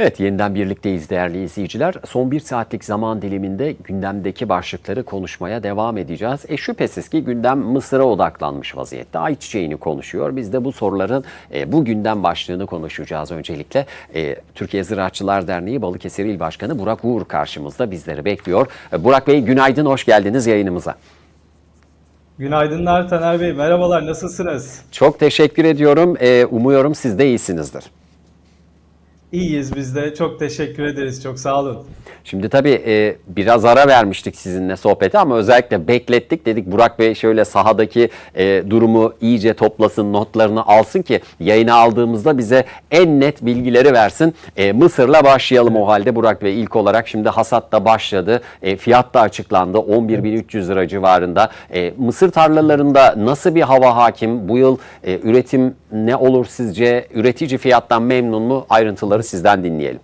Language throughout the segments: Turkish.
Evet yeniden birlikteyiz değerli izleyiciler. Son bir saatlik zaman diliminde gündemdeki başlıkları konuşmaya devam edeceğiz. E şüphesiz ki gündem Mısır'a odaklanmış vaziyette. Ayçiçeğini konuşuyor. Biz de bu soruların e, bu gündem başlığını konuşacağız öncelikle. E, Türkiye Ziraatçılar Derneği Balıkesir İl Başkanı Burak Uğur karşımızda bizleri bekliyor. E, Burak Bey günaydın, hoş geldiniz yayınımıza. Günaydınlar Taner Bey. Merhabalar. Nasılsınız? Çok teşekkür ediyorum. E, umuyorum siz de iyisinizdir. İyiyiz biz de. Çok teşekkür ederiz. Çok sağ olun. Şimdi tabii e, biraz ara vermiştik sizinle sohbete ama özellikle beklettik. Dedik Burak Bey şöyle sahadaki e, durumu iyice toplasın, notlarını alsın ki yayına aldığımızda bize en net bilgileri versin. E, Mısır'la başlayalım o halde Burak Bey. ilk olarak şimdi hasat da başladı. E, fiyat da açıklandı. 11.300 lira civarında. E, Mısır tarlalarında nasıl bir hava hakim? Bu yıl e, üretim ne olur sizce? Üretici fiyattan memnun mu? Ayrıntıları sizden dinleyelim.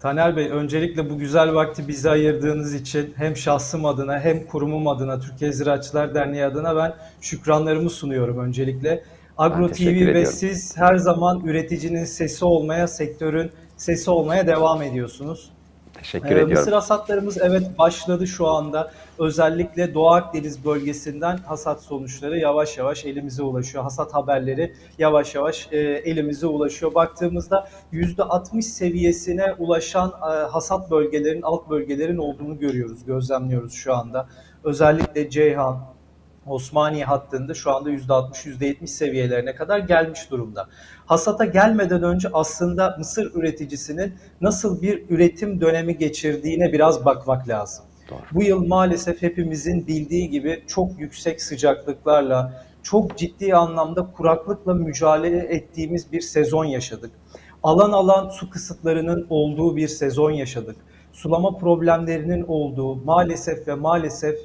Taner Bey öncelikle bu güzel vakti bize ayırdığınız için hem şahsım adına hem kurumum adına Türkiye Ziraatçılar Derneği adına ben şükranlarımı sunuyorum öncelikle. Agro TV ve ediyorum. siz her zaman üreticinin sesi olmaya, sektörün sesi olmaya devam ediyorsunuz. Teşekkür Ee, ediyorum. Mısır hasatlarımız evet başladı şu anda. Özellikle Doğu Akdeniz bölgesinden hasat sonuçları yavaş yavaş elimize ulaşıyor. Hasat haberleri yavaş yavaş e, elimize ulaşıyor. Baktığımızda %60 seviyesine ulaşan e, hasat bölgelerin, alt bölgelerin olduğunu görüyoruz, gözlemliyoruz şu anda. Özellikle Ceyhan, Osmaniye hattında şu anda %60-%70 seviyelerine kadar gelmiş durumda. Hasata gelmeden önce aslında mısır üreticisinin nasıl bir üretim dönemi geçirdiğine biraz bakmak lazım. Doğru. Bu yıl maalesef hepimizin bildiği gibi çok yüksek sıcaklıklarla, çok ciddi anlamda kuraklıkla mücadele ettiğimiz bir sezon yaşadık. Alan alan su kısıtlarının olduğu bir sezon yaşadık. Sulama problemlerinin olduğu maalesef ve maalesef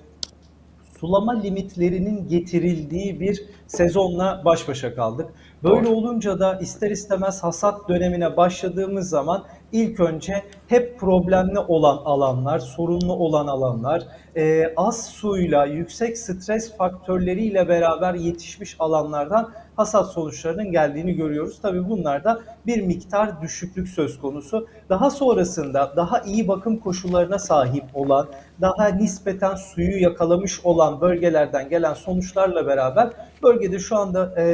sulama limitlerinin getirildiği bir sezonla baş başa kaldık. Böyle Doğru. olunca da ister istemez hasat dönemine başladığımız zaman ilk önce hep problemli olan alanlar, sorunlu olan alanlar, e, az suyla, yüksek stres faktörleriyle beraber yetişmiş alanlardan hasat sonuçlarının geldiğini görüyoruz. Tabii bunlarda bir miktar düşüklük söz konusu. Daha sonrasında daha iyi bakım koşullarına sahip olan, daha nispeten suyu yakalamış olan bölgelerden gelen sonuçlarla beraber bölgede şu anda e,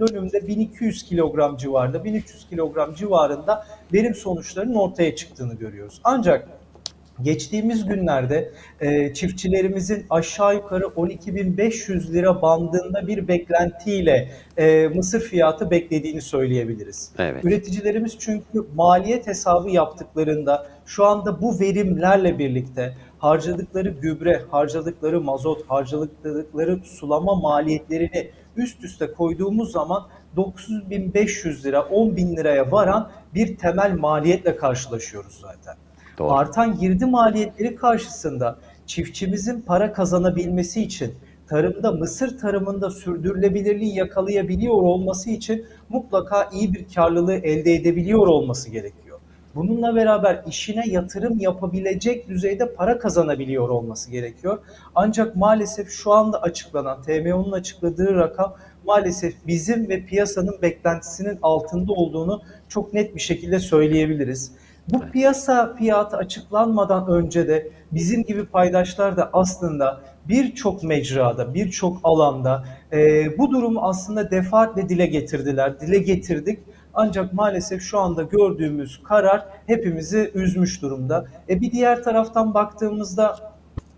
dönümde 1200 kilogram civarında, 1300 kilogram civarında verim sonuçlarının ortaya çıktığını görüyoruz. Ancak Geçtiğimiz günlerde e, çiftçilerimizin aşağı yukarı 12.500 lira bandında bir beklentiyle e, mısır fiyatı beklediğini söyleyebiliriz. Evet. Üreticilerimiz çünkü maliyet hesabı yaptıklarında şu anda bu verimlerle birlikte harcadıkları gübre, harcadıkları mazot, harcadıkları sulama maliyetlerini üst üste koyduğumuz zaman 9.500 lira, 10.000 liraya varan bir temel maliyetle karşılaşıyoruz zaten. Doğru. Artan girdi maliyetleri karşısında çiftçimizin para kazanabilmesi için tarımda mısır tarımında sürdürülebilirliği yakalayabiliyor olması için mutlaka iyi bir karlılığı elde edebiliyor olması gerekiyor. Bununla beraber işine yatırım yapabilecek düzeyde para kazanabiliyor olması gerekiyor. Ancak maalesef şu anda açıklanan TMO'nun açıkladığı rakam maalesef bizim ve piyasanın beklentisinin altında olduğunu çok net bir şekilde söyleyebiliriz. Bu piyasa fiyatı açıklanmadan önce de bizim gibi paydaşlar da aslında birçok mecrada, birçok alanda e, bu durumu aslında defaatle dile getirdiler, dile getirdik. Ancak maalesef şu anda gördüğümüz karar hepimizi üzmüş durumda. E bir diğer taraftan baktığımızda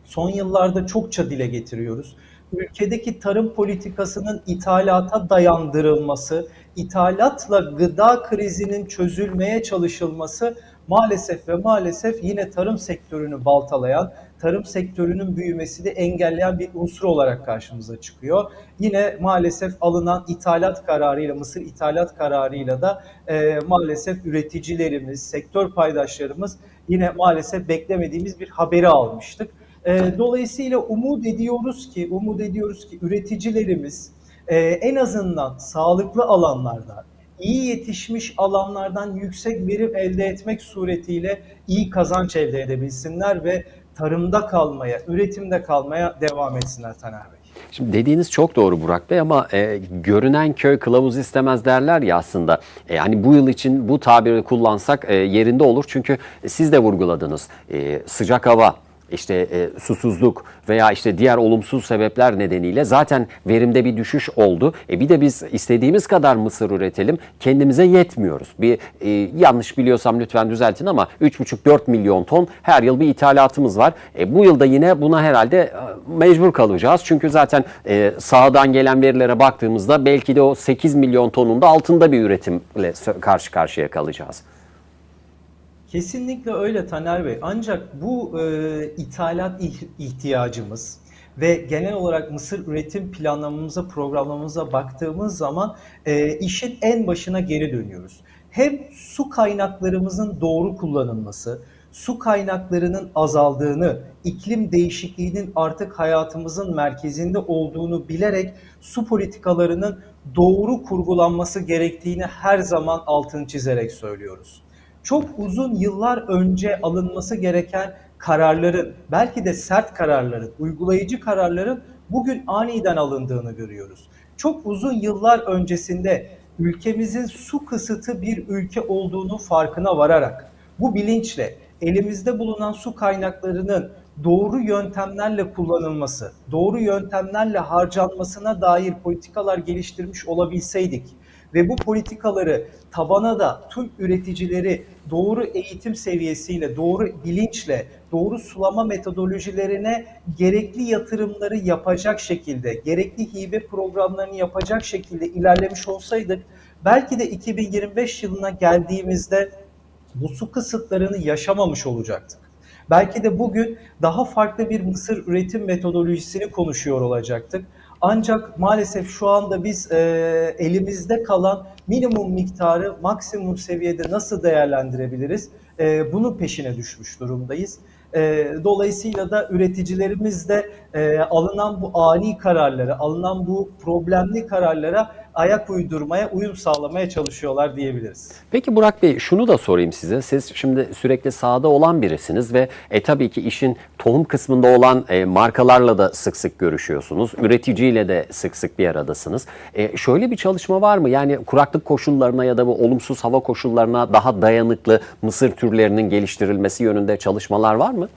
son yıllarda çokça dile getiriyoruz. Ülkedeki tarım politikasının ithalata dayandırılması, ithalatla gıda krizinin çözülmeye çalışılması maalesef ve maalesef yine tarım sektörünü baltalayan, tarım sektörünün büyümesini engelleyen bir unsur olarak karşımıza çıkıyor. Yine maalesef alınan ithalat kararıyla, Mısır ithalat kararıyla da e, maalesef üreticilerimiz, sektör paydaşlarımız yine maalesef beklemediğimiz bir haberi almıştık. E, dolayısıyla umut ediyoruz ki, umut ediyoruz ki üreticilerimiz e, en azından sağlıklı alanlarda, iyi yetişmiş alanlardan yüksek verim elde etmek suretiyle iyi kazanç elde edebilsinler ve tarımda kalmaya, üretimde kalmaya devam etsinler Taner Bey. Şimdi dediğiniz çok doğru Burak Bey ama e, görünen köy kılavuz istemez derler ya aslında. E, hani bu yıl için bu tabiri kullansak e, yerinde olur. Çünkü siz de vurguladınız. E, sıcak hava, işte e, susuzluk veya işte diğer olumsuz sebepler nedeniyle zaten verimde bir düşüş oldu. E, bir de biz istediğimiz kadar mısır üretelim kendimize yetmiyoruz. Bir e, yanlış biliyorsam lütfen düzeltin ama 3,5-4 milyon ton her yıl bir ithalatımız var. E, bu yılda yine buna herhalde e, mecbur kalacağız. Çünkü zaten e, sahadan gelen verilere baktığımızda belki de o 8 milyon tonun da altında bir üretimle karşı karşıya kalacağız. Kesinlikle öyle Taner Bey. Ancak bu e, ithalat ih- ihtiyacımız ve genel olarak mısır üretim planlamamıza, programlamamıza baktığımız zaman e, işin en başına geri dönüyoruz. Hem su kaynaklarımızın doğru kullanılması, su kaynaklarının azaldığını, iklim değişikliğinin artık hayatımızın merkezinde olduğunu bilerek su politikalarının doğru kurgulanması gerektiğini her zaman altını çizerek söylüyoruz çok uzun yıllar önce alınması gereken kararların, belki de sert kararların, uygulayıcı kararların bugün aniden alındığını görüyoruz. Çok uzun yıllar öncesinde ülkemizin su kısıtı bir ülke olduğunu farkına vararak, bu bilinçle elimizde bulunan su kaynaklarının doğru yöntemlerle kullanılması, doğru yöntemlerle harcanmasına dair politikalar geliştirmiş olabilseydik ve bu politikaları tabana da tüm üreticileri doğru eğitim seviyesiyle, doğru bilinçle, doğru sulama metodolojilerine gerekli yatırımları yapacak şekilde, gerekli hibe programlarını yapacak şekilde ilerlemiş olsaydık belki de 2025 yılına geldiğimizde bu su kısıtlarını yaşamamış olacaktık. Belki de bugün daha farklı bir mısır üretim metodolojisini konuşuyor olacaktık. Ancak maalesef şu anda biz e, elimizde kalan minimum miktarı maksimum seviyede nasıl değerlendirebiliriz? E, bunun peşine düşmüş durumdayız. E, dolayısıyla da üreticilerimiz de e, alınan bu ani kararlara, alınan bu problemli kararlara ayak uydurmaya, uyum sağlamaya çalışıyorlar diyebiliriz. Peki Burak Bey şunu da sorayım size. Siz şimdi sürekli sahada olan birisiniz ve e, tabii ki işin tohum kısmında olan e, markalarla da sık sık görüşüyorsunuz. Üreticiyle de sık sık bir aradasınız. E, şöyle bir çalışma var mı? Yani kuraklık koşullarına ya da bu olumsuz hava koşullarına daha dayanıklı mısır türlerinin geliştirilmesi yönünde çalışmalar var mı?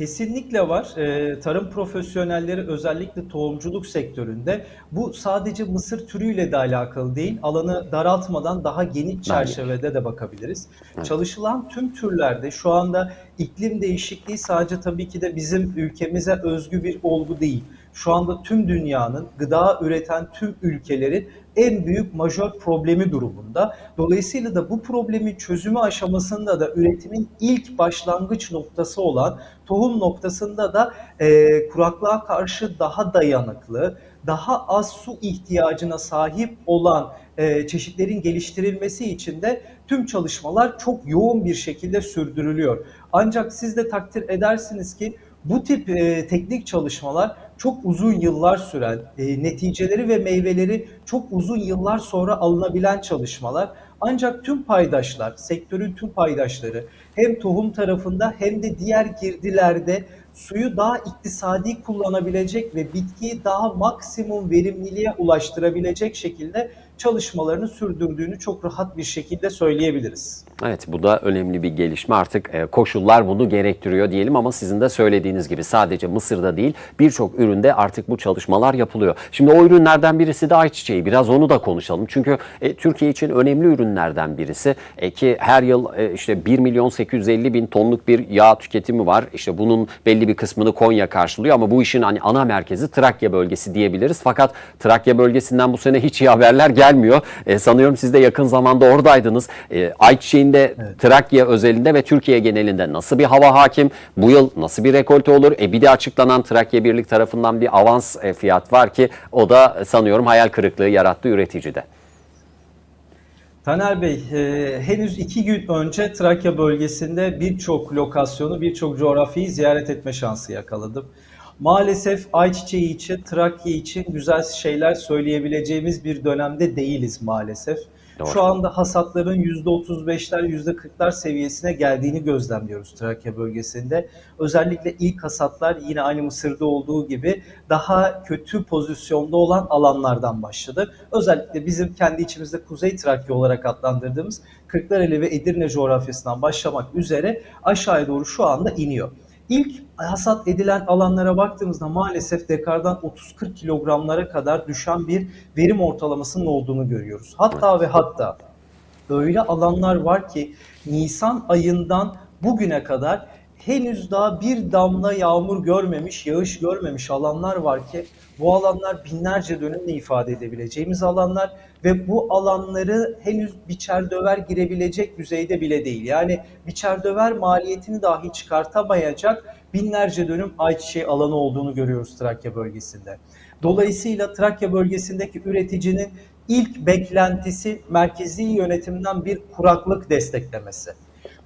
Kesinlikle var. Ee, tarım profesyonelleri özellikle tohumculuk sektöründe bu sadece mısır türüyle de alakalı değil. Alanı daraltmadan daha geniş çerçevede de bakabiliriz. Çalışılan tüm türlerde şu anda iklim değişikliği sadece tabii ki de bizim ülkemize özgü bir olgu değil. Şu anda tüm dünyanın gıda üreten tüm ülkelerin en büyük majör problemi durumunda. Dolayısıyla da bu problemin çözümü aşamasında da üretimin ilk başlangıç noktası olan tohum noktasında da e, kuraklığa karşı daha dayanıklı, daha az su ihtiyacına sahip olan e, çeşitlerin geliştirilmesi için de tüm çalışmalar çok yoğun bir şekilde sürdürülüyor. Ancak siz de takdir edersiniz ki bu tip e, teknik çalışmalar çok uzun yıllar süren, e, neticeleri ve meyveleri çok uzun yıllar sonra alınabilen çalışmalar. Ancak tüm paydaşlar, sektörün tüm paydaşları hem tohum tarafında hem de diğer girdilerde suyu daha iktisadi kullanabilecek ve bitkiyi daha maksimum verimliliğe ulaştırabilecek şekilde çalışmalarını sürdürdüğünü çok rahat bir şekilde söyleyebiliriz. Evet bu da önemli bir gelişme artık e, koşullar bunu gerektiriyor diyelim ama sizin de söylediğiniz gibi sadece Mısır'da değil birçok üründe artık bu çalışmalar yapılıyor. Şimdi o ürünlerden birisi de ayçiçeği biraz onu da konuşalım çünkü e, Türkiye için önemli ürünlerden birisi e, ki her yıl e, işte 1 milyon 850 bin tonluk bir yağ tüketimi var işte bunun belli bir kısmını Konya karşılıyor ama bu işin hani ana merkezi Trakya bölgesi diyebiliriz fakat Trakya bölgesinden bu sene hiç iyi haberler gelmiyor. E, sanıyorum siz de yakın zamanda oradaydınız. E, ayçiçeğinde Trakya özelinde ve Türkiye genelinde nasıl bir hava hakim? Bu yıl nasıl bir rekolte olur? E, bir de açıklanan Trakya Birlik tarafından bir avans e, fiyat var ki o da sanıyorum hayal kırıklığı yarattı üreticide. Taner Bey, e, henüz iki gün önce Trakya bölgesinde birçok lokasyonu, birçok coğrafyayı ziyaret etme şansı yakaladım. Maalesef ayçiçeği için, Trakya için güzel şeyler söyleyebileceğimiz bir dönemde değiliz maalesef. Doğru. Şu anda hasatların %35'ler, %40'lar seviyesine geldiğini gözlemliyoruz Trakya bölgesinde. Özellikle ilk hasatlar yine aynı Mısır'da olduğu gibi daha kötü pozisyonda olan alanlardan başladı. Özellikle bizim kendi içimizde Kuzey Trakya olarak adlandırdığımız Kırklareli ve Edirne coğrafyasından başlamak üzere aşağıya doğru şu anda iniyor. İlk hasat edilen alanlara baktığımızda maalesef dekardan 30-40 kilogramlara kadar düşen bir verim ortalamasının olduğunu görüyoruz. Hatta ve hatta öyle alanlar var ki Nisan ayından bugüne kadar henüz daha bir damla yağmur görmemiş, yağış görmemiş alanlar var ki bu alanlar binlerce dönümle ifade edebileceğimiz alanlar ve bu alanları henüz biçer döver girebilecek düzeyde bile değil. Yani biçer döver maliyetini dahi çıkartamayacak binlerce dönüm ayçiçeği alanı olduğunu görüyoruz Trakya bölgesinde. Dolayısıyla Trakya bölgesindeki üreticinin ilk beklentisi merkezi yönetimden bir kuraklık desteklemesi.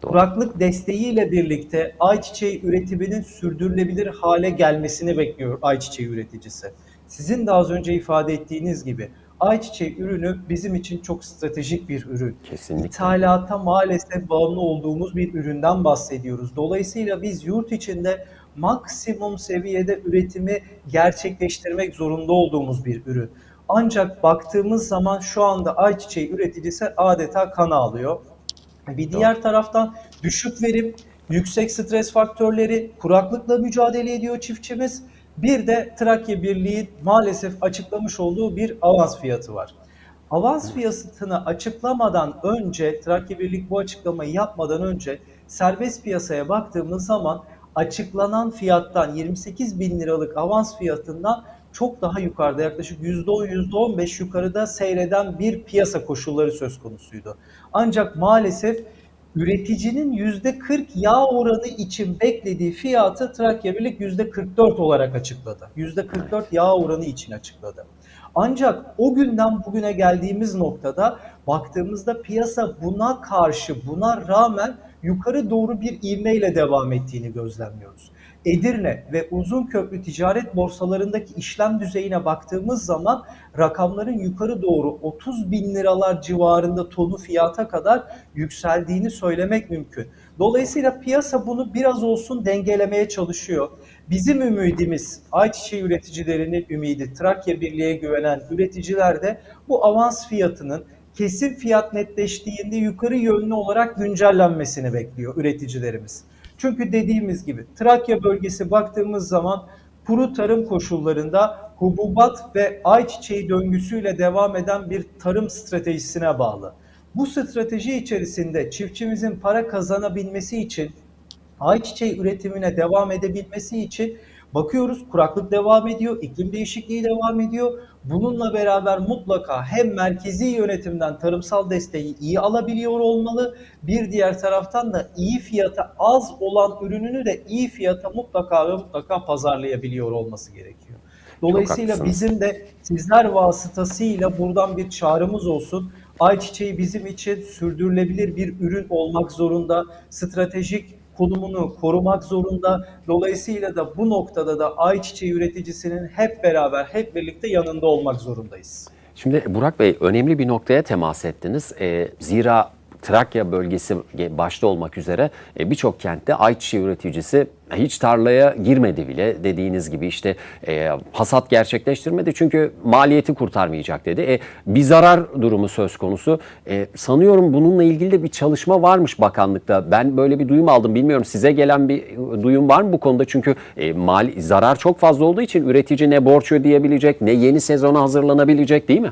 Kuraklık desteğiyle birlikte ayçiçeği üretiminin sürdürülebilir hale gelmesini bekliyor ayçiçeği üreticisi. Sizin de az önce ifade ettiğiniz gibi ayçiçeği ürünü bizim için çok stratejik bir ürün. Kesinlikle. İthalata maalesef bağımlı olduğumuz bir üründen bahsediyoruz. Dolayısıyla biz yurt içinde maksimum seviyede üretimi gerçekleştirmek zorunda olduğumuz bir ürün. Ancak baktığımız zaman şu anda ayçiçeği üreticisi adeta kan ağlıyor. Bir diğer taraftan düşük verim, yüksek stres faktörleri, kuraklıkla mücadele ediyor çiftçimiz. Bir de Trakya Birliği maalesef açıklamış olduğu bir avans fiyatı var. Avans fiyatını açıklamadan önce, Trakya Birliği bu açıklamayı yapmadan önce serbest piyasaya baktığımız zaman açıklanan fiyattan 28 bin liralık avans fiyatından çok daha yukarıda yaklaşık %10 %15 yukarıda seyreden bir piyasa koşulları söz konusuydu. Ancak maalesef üreticinin %40 yağ oranı için beklediği fiyatı Trakya Birlik %44 olarak açıkladı. %44 yağ oranı için açıkladı. Ancak o günden bugüne geldiğimiz noktada baktığımızda piyasa buna karşı, buna rağmen yukarı doğru bir ivmeyle devam ettiğini gözlemliyoruz. Edirne ve Uzunköprü ticaret borsalarındaki işlem düzeyine baktığımız zaman rakamların yukarı doğru 30 bin liralar civarında tonu fiyata kadar yükseldiğini söylemek mümkün. Dolayısıyla piyasa bunu biraz olsun dengelemeye çalışıyor. Bizim ümidimiz, ayçiçeği üreticilerinin ümidi, Trakya Birliği'ye güvenen üreticiler de bu avans fiyatının kesin fiyat netleştiğinde yukarı yönlü olarak güncellenmesini bekliyor üreticilerimiz. Çünkü dediğimiz gibi Trakya bölgesi baktığımız zaman kuru tarım koşullarında hububat ve ayçiçeği döngüsüyle devam eden bir tarım stratejisine bağlı. Bu strateji içerisinde çiftçimizin para kazanabilmesi için ayçiçeği üretimine devam edebilmesi için bakıyoruz kuraklık devam ediyor, iklim değişikliği devam ediyor. Bununla beraber mutlaka hem merkezi yönetimden tarımsal desteği iyi alabiliyor olmalı. Bir diğer taraftan da iyi fiyata az olan ürününü de iyi fiyata mutlaka ve mutlaka pazarlayabiliyor olması gerekiyor. Dolayısıyla bizim de sizler vasıtasıyla buradan bir çağrımız olsun. Ayçiçeği bizim için sürdürülebilir bir ürün olmak zorunda. Stratejik konumunu korumak zorunda. Dolayısıyla da bu noktada da ayçiçeği üreticisinin hep beraber, hep birlikte yanında olmak zorundayız. Şimdi Burak Bey önemli bir noktaya temas ettiniz. Ee, zira Trakya bölgesi başta olmak üzere e, birçok kentte ayçiçeği üreticisi hiç tarlaya girmedi bile dediğiniz gibi işte e, hasat gerçekleştirmedi çünkü maliyeti kurtarmayacak dedi. E, bir zarar durumu söz konusu. E, sanıyorum bununla ilgili de bir çalışma varmış bakanlıkta. Ben böyle bir duyum aldım. Bilmiyorum size gelen bir duyum var mı bu konuda? Çünkü e, mali, zarar çok fazla olduğu için üretici ne borç ödeyebilecek ne yeni sezona hazırlanabilecek değil mi?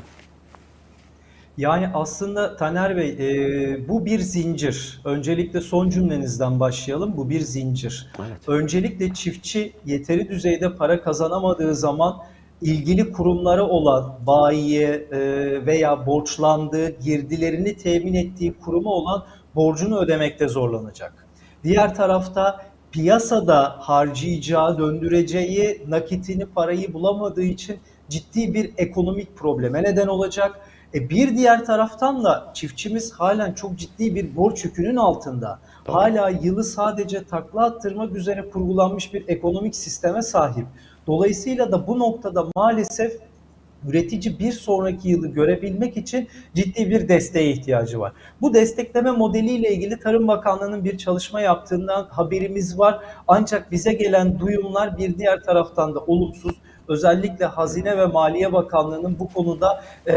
Yani aslında Taner Bey, e, bu bir zincir. Öncelikle son cümlenizden başlayalım. Bu bir zincir. Evet. Öncelikle çiftçi yeteri düzeyde para kazanamadığı zaman ilgili kurumlara olan bayiye e, veya borçlandığı, girdilerini temin ettiği kuruma olan borcunu ödemekte zorlanacak. Diğer tarafta piyasada harcayacağı, döndüreceği nakitini, parayı bulamadığı için ciddi bir ekonomik probleme neden olacak. E bir diğer taraftan da çiftçimiz halen çok ciddi bir borç yükünün altında. Doğru. Hala yılı sadece takla attırmak üzere kurgulanmış bir ekonomik sisteme sahip. Dolayısıyla da bu noktada maalesef üretici bir sonraki yılı görebilmek için ciddi bir desteğe ihtiyacı var. Bu destekleme modeliyle ilgili Tarım Bakanlığı'nın bir çalışma yaptığından haberimiz var. Ancak bize gelen duyumlar bir diğer taraftan da olumsuz. Özellikle Hazine ve Maliye Bakanlığı'nın bu konuda e,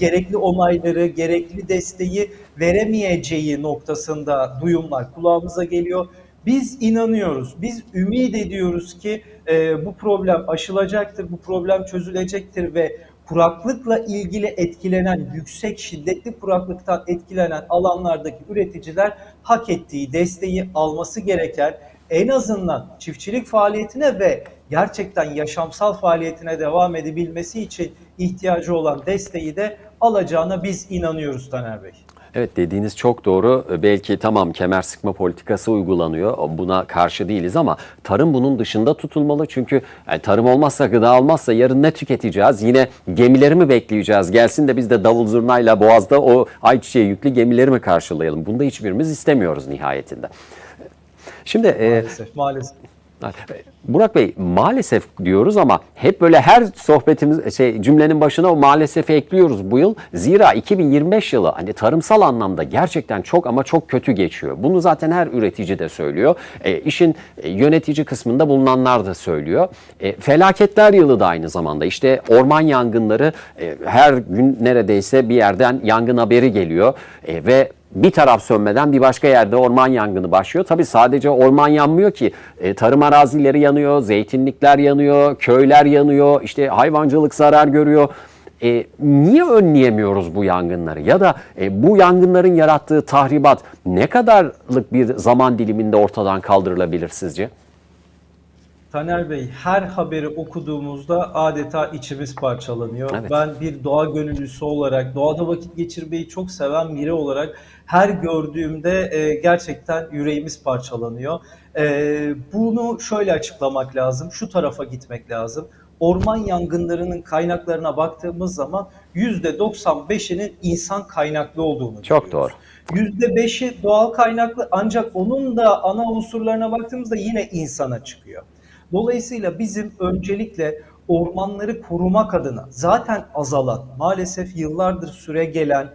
gerekli onayları, gerekli desteği veremeyeceği noktasında duyumlar kulağımıza geliyor. Biz inanıyoruz, biz ümit ediyoruz ki e, bu problem aşılacaktır, bu problem çözülecektir ve kuraklıkla ilgili etkilenen, yüksek şiddetli kuraklıktan etkilenen alanlardaki üreticiler hak ettiği desteği alması gereken en azından çiftçilik faaliyetine ve gerçekten yaşamsal faaliyetine devam edebilmesi için ihtiyacı olan desteği de alacağına biz inanıyoruz Taner Bey. Evet dediğiniz çok doğru. Belki tamam kemer sıkma politikası uygulanıyor. Buna karşı değiliz ama tarım bunun dışında tutulmalı. Çünkü yani tarım olmazsa gıda olmazsa yarın ne tüketeceğiz? Yine gemileri mi bekleyeceğiz? Gelsin de biz de davul zurnayla boğazda o ayçiçeği yüklü gemileri mi karşılayalım? Bunu da hiçbirimiz istemiyoruz nihayetinde. Şimdi e, Maalesef, maalesef. Burak Bey maalesef diyoruz ama hep böyle her sohbetimiz şey cümlenin başına o maalesef ekliyoruz bu yıl. Zira 2025 yılı hani tarımsal anlamda gerçekten çok ama çok kötü geçiyor. Bunu zaten her üretici de söylüyor. E, işin e, yönetici kısmında bulunanlar da söylüyor. E, felaketler yılı da aynı zamanda. İşte orman yangınları e, her gün neredeyse bir yerden yangın haberi geliyor E, ve bir taraf sönmeden bir başka yerde orman yangını başlıyor. Tabii sadece orman yanmıyor ki. E, tarım arazileri yanıyor, zeytinlikler yanıyor, köyler yanıyor, işte hayvancılık zarar görüyor. E, niye önleyemiyoruz bu yangınları? Ya da e, bu yangınların yarattığı tahribat ne kadarlık bir zaman diliminde ortadan kaldırılabilir sizce? Taner Bey her haberi okuduğumuzda adeta içimiz parçalanıyor. Evet. Ben bir doğa gönüllüsü olarak, doğada vakit geçirmeyi çok seven biri olarak her gördüğümde e, gerçekten yüreğimiz parçalanıyor. E, bunu şöyle açıklamak lazım, şu tarafa gitmek lazım. Orman yangınlarının kaynaklarına baktığımız zaman %95'inin insan kaynaklı olduğunu Çok görüyoruz. %5'i doğal kaynaklı ancak onun da ana unsurlarına baktığımızda yine insana çıkıyor. Dolayısıyla bizim öncelikle ormanları korumak adına zaten azalan, maalesef yıllardır süre gelen,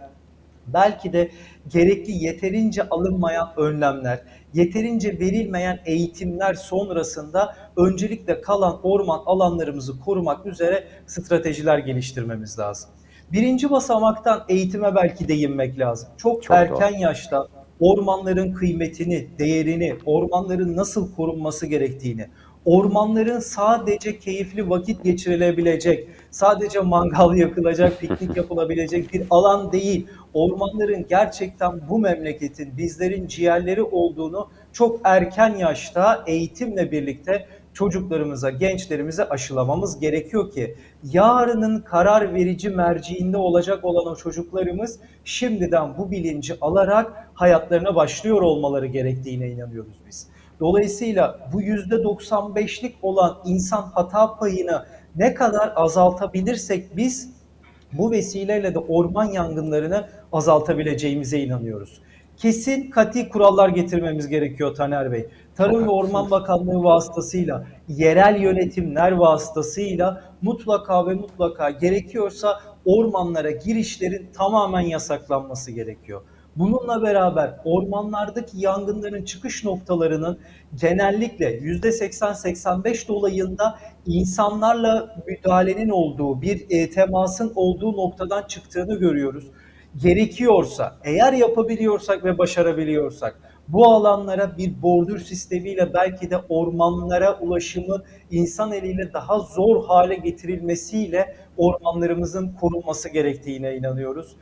belki de gerekli yeterince alınmayan önlemler, yeterince verilmeyen eğitimler sonrasında öncelikle kalan orman alanlarımızı korumak üzere stratejiler geliştirmemiz lazım. Birinci basamaktan eğitime belki değinmek lazım. Çok, Çok erken yaşta ormanların kıymetini, değerini, ormanların nasıl korunması gerektiğini, ormanların sadece keyifli vakit geçirilebilecek, sadece mangal yakılacak, piknik yapılabilecek bir alan değil. Ormanların gerçekten bu memleketin, bizlerin ciğerleri olduğunu çok erken yaşta eğitimle birlikte çocuklarımıza, gençlerimize aşılamamız gerekiyor ki yarının karar verici merciinde olacak olan o çocuklarımız şimdiden bu bilinci alarak hayatlarına başlıyor olmaları gerektiğine inanıyoruz biz. Dolayısıyla bu %95'lik olan insan hata payını ne kadar azaltabilirsek biz bu vesileyle de orman yangınlarını azaltabileceğimize inanıyoruz. Kesin kati kurallar getirmemiz gerekiyor Taner Bey. Tarım ve Orman Bakanlığı vasıtasıyla, yerel yönetimler vasıtasıyla mutlaka ve mutlaka gerekiyorsa ormanlara girişlerin tamamen yasaklanması gerekiyor. Bununla beraber ormanlardaki yangınların çıkış noktalarının genellikle %80-85 dolayında insanlarla müdahalenin olduğu, bir e, temasın olduğu noktadan çıktığını görüyoruz. Gerekiyorsa, eğer yapabiliyorsak ve başarabiliyorsak bu alanlara bir bordür sistemiyle belki de ormanlara ulaşımı insan eliyle daha zor hale getirilmesiyle ormanlarımızın korunması gerektiğine inanıyoruz.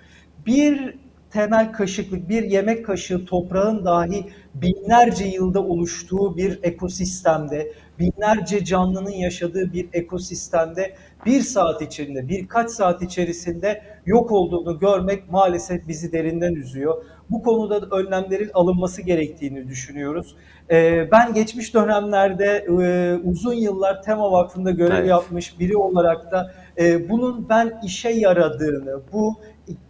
Bir temel kaşıklık, bir yemek kaşığı toprağın dahi binlerce yılda oluştuğu bir ekosistemde, binlerce canlının yaşadığı bir ekosistemde bir saat içinde, birkaç saat içerisinde yok olduğunu görmek maalesef bizi derinden üzüyor. Bu konuda da önlemlerin alınması gerektiğini düşünüyoruz. Ee, ben geçmiş dönemlerde e, uzun yıllar Tema Vakfı'nda görev Evet. yapmış biri olarak da e, bunun ben işe yaradığını, bu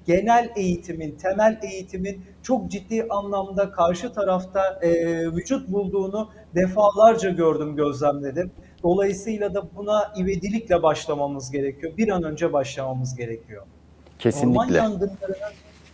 genel eğitimin, temel eğitimin çok ciddi anlamda karşı tarafta e, vücut bulduğunu defalarca gördüm, gözlemledim. Dolayısıyla da buna ivedilikle başlamamız gerekiyor. Bir an önce başlamamız gerekiyor. Orman Kesinlikle. yangınlarının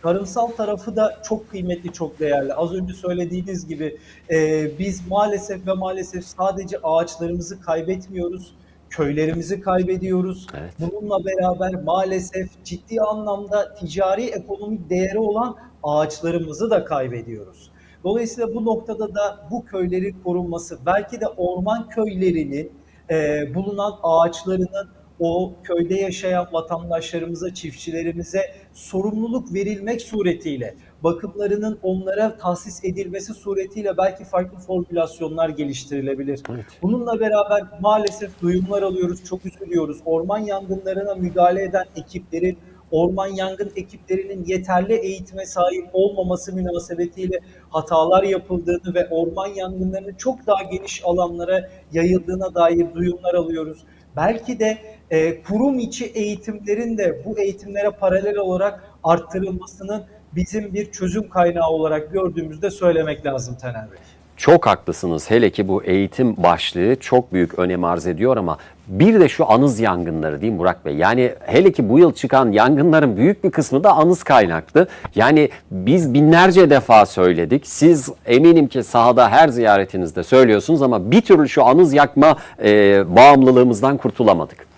tarımsal tarafı da çok kıymetli, çok değerli. Az önce söylediğiniz gibi e, biz maalesef ve maalesef sadece ağaçlarımızı kaybetmiyoruz, köylerimizi kaybediyoruz. Evet. Bununla beraber maalesef ciddi anlamda ticari ekonomik değeri olan ağaçlarımızı da kaybediyoruz. Dolayısıyla bu noktada da bu köylerin korunması, belki de orman köylerinin e, bulunan ağaçlarının o köyde yaşayan vatandaşlarımıza, çiftçilerimize sorumluluk verilmek suretiyle, bakımlarının onlara tahsis edilmesi suretiyle belki farklı formülasyonlar geliştirilebilir. Evet. Bununla beraber maalesef duyumlar alıyoruz, çok üzülüyoruz. Orman yangınlarına müdahale eden ekiplerin, orman yangın ekiplerinin yeterli eğitime sahip olmaması münasebetiyle hatalar yapıldığını ve orman yangınlarının çok daha geniş alanlara yayıldığına dair duyumlar alıyoruz. Belki de e, kurum içi eğitimlerin de bu eğitimlere paralel olarak arttırılmasının bizim bir çözüm kaynağı olarak gördüğümüzde söylemek lazım Taner Bey. Çok haklısınız. Hele ki bu eğitim başlığı çok büyük önem arz ediyor ama bir de şu anız yangınları değil mi Burak Bey? Yani hele ki bu yıl çıkan yangınların büyük bir kısmı da anız kaynaklı. Yani biz binlerce defa söyledik. Siz eminim ki sahada her ziyaretinizde söylüyorsunuz ama bir türlü şu anız yakma e, bağımlılığımızdan kurtulamadık.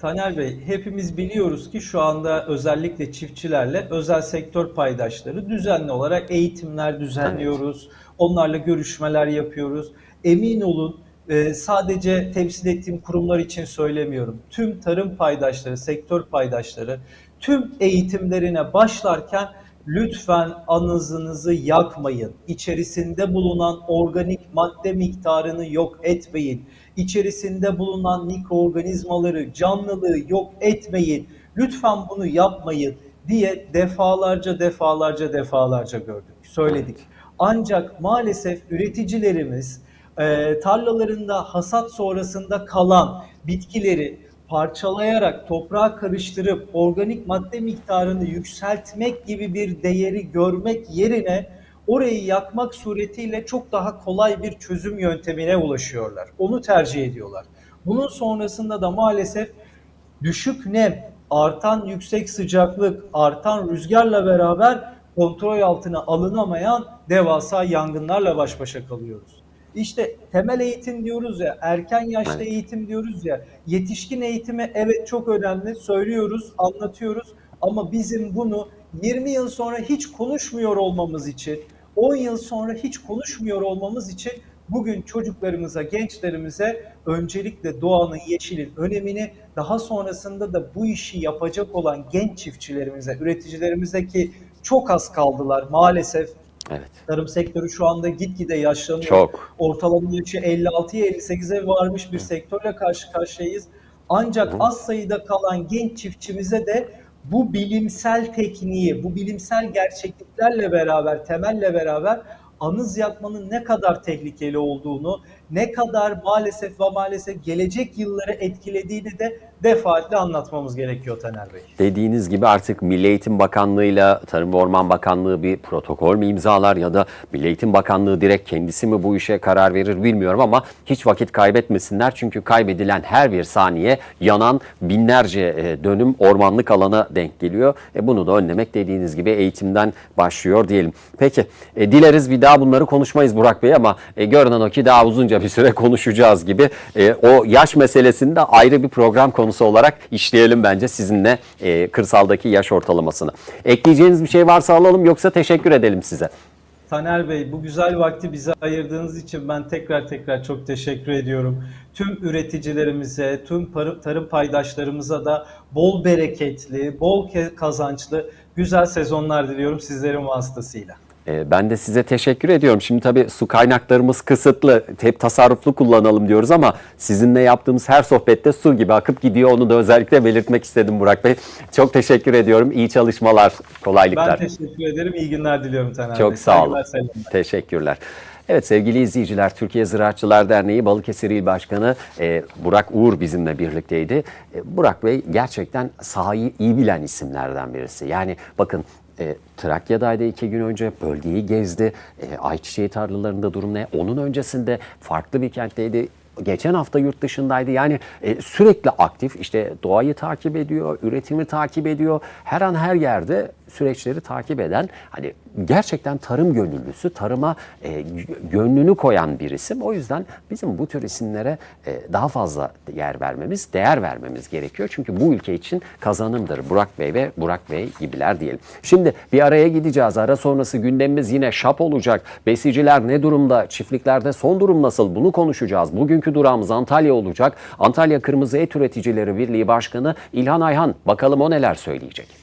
Taner Bey, hepimiz biliyoruz ki şu anda özellikle çiftçilerle özel sektör paydaşları düzenli olarak eğitimler düzenliyoruz. Onlarla görüşmeler yapıyoruz. Emin olun e, sadece temsil ettiğim kurumlar için söylemiyorum. Tüm tarım paydaşları, sektör paydaşları tüm eğitimlerine başlarken lütfen anızınızı yakmayın. İçerisinde bulunan organik madde miktarını yok etmeyin. İçerisinde bulunan mikroorganizmaları, canlılığı yok etmeyin. Lütfen bunu yapmayın diye defalarca defalarca defalarca gördük, söyledik. Ancak maalesef üreticilerimiz tarlalarında hasat sonrasında kalan bitkileri parçalayarak toprağa karıştırıp organik madde miktarını yükseltmek gibi bir değeri görmek yerine orayı yakmak suretiyle çok daha kolay bir çözüm yöntemine ulaşıyorlar. Onu tercih ediyorlar. Bunun sonrasında da maalesef düşük nem, artan yüksek sıcaklık, artan rüzgarla beraber kontrol altına alınamayan devasa yangınlarla baş başa kalıyoruz. İşte temel eğitim diyoruz ya, erken yaşta Evet. eğitim diyoruz ya, yetişkin eğitimi evet çok önemli, söylüyoruz, anlatıyoruz ama bizim bunu 20 yıl sonra hiç konuşmuyor olmamız için, 10 yıl sonra hiç konuşmuyor olmamız için bugün çocuklarımıza, gençlerimize öncelikle doğanın, yeşilin önemini, daha sonrasında da bu işi yapacak olan genç çiftçilerimize, üreticilerimize ki çok az kaldılar maalesef. Evet. Tarım sektörü şu anda gitgide yaşlanıyor. Çok. Ortalama yaşı 56'ya 58'e varmış bir sektörle karşı karşıyayız. Ancak Hı. az sayıda kalan genç çiftçimize de bu bilimsel tekniği, bu bilimsel gerçekliklerle beraber, temelle beraber anız yakmanın ne kadar tehlikeli olduğunu, ne kadar maalesef ve maalesef gelecek yılları etkilediğini de defaatle anlatmamız gerekiyor Taner Bey. Dediğiniz gibi artık Milli Eğitim Bakanlığı'yla Tarım ve Orman Bakanlığı bir protokol mü imzalar ya da Milli Eğitim Bakanlığı direkt kendisi mi bu işe karar verir bilmiyorum ama hiç vakit kaybetmesinler. Çünkü kaybedilen her bir saniye yanan binlerce e, dönüm ormanlık alana denk geliyor. E, bunu da önlemek dediğiniz gibi eğitimden başlıyor diyelim. Peki e, dileriz bir daha bunları konuşmayız Burak Bey ama e, görünen o ki daha uzunca bir süre konuşacağız gibi. E, o yaş meselesini de ayrı bir program konusu olarak işleyelim bence sizinle e, kırsaldaki yaş ortalamasını. Ekleyeceğiniz bir şey varsa alalım yoksa teşekkür edelim size. Taner Bey bu güzel vakti bize ayırdığınız için ben tekrar tekrar çok teşekkür ediyorum. Tüm üreticilerimize, tüm tarım paydaşlarımıza da bol bereketli, bol kazançlı güzel sezonlar diliyorum sizlerin vasıtasıyla. E, ben de size teşekkür ediyorum. Şimdi tabii su kaynaklarımız kısıtlı. Hep tasarruflu kullanalım diyoruz ama sizinle yaptığımız her sohbette su gibi akıp gidiyor. Onu da özellikle belirtmek istedim Burak Bey. Çok teşekkür ediyorum. İyi çalışmalar, kolaylıklar. Ben teşekkür ederim. İyi günler diliyorum Taner. Çok sağ olun. Saygılar. Teşekkürler. Evet sevgili izleyiciler Türkiye Ziraatçılar Derneği Balıkesir İl Başkanı e, Burak Uğur bizimle birlikteydi. E, Burak Bey gerçekten sahayı iyi bilen isimlerden birisi. Yani bakın e, Trakya'daydı iki gün önce bölgeyi gezdi. E, ayçiçeği tarlalarında durum ne? Onun öncesinde farklı bir kentteydi. Geçen hafta yurt dışındaydı. Yani e, sürekli aktif. İşte doğayı takip ediyor, üretimi takip ediyor. Her an her yerde süreçleri takip eden hani gerçekten tarım gönüllüsü, tarıma e, gönlünü koyan bir isim. O yüzden bizim bu tür isimlere e, daha fazla yer vermemiz, değer vermemiz gerekiyor. Çünkü bu ülke için kazanımdır Burak Bey ve Burak Bey gibiler diyelim. Şimdi bir araya gideceğiz. Ara sonrası gündemimiz yine şap olacak. Besiciler ne durumda? Çiftliklerde son durum nasıl? Bunu konuşacağız. Bugünkü durağımız Antalya olacak. Antalya Kırmızı Et Üreticileri Birliği Başkanı İlhan Ayhan. Bakalım o neler söyleyecek.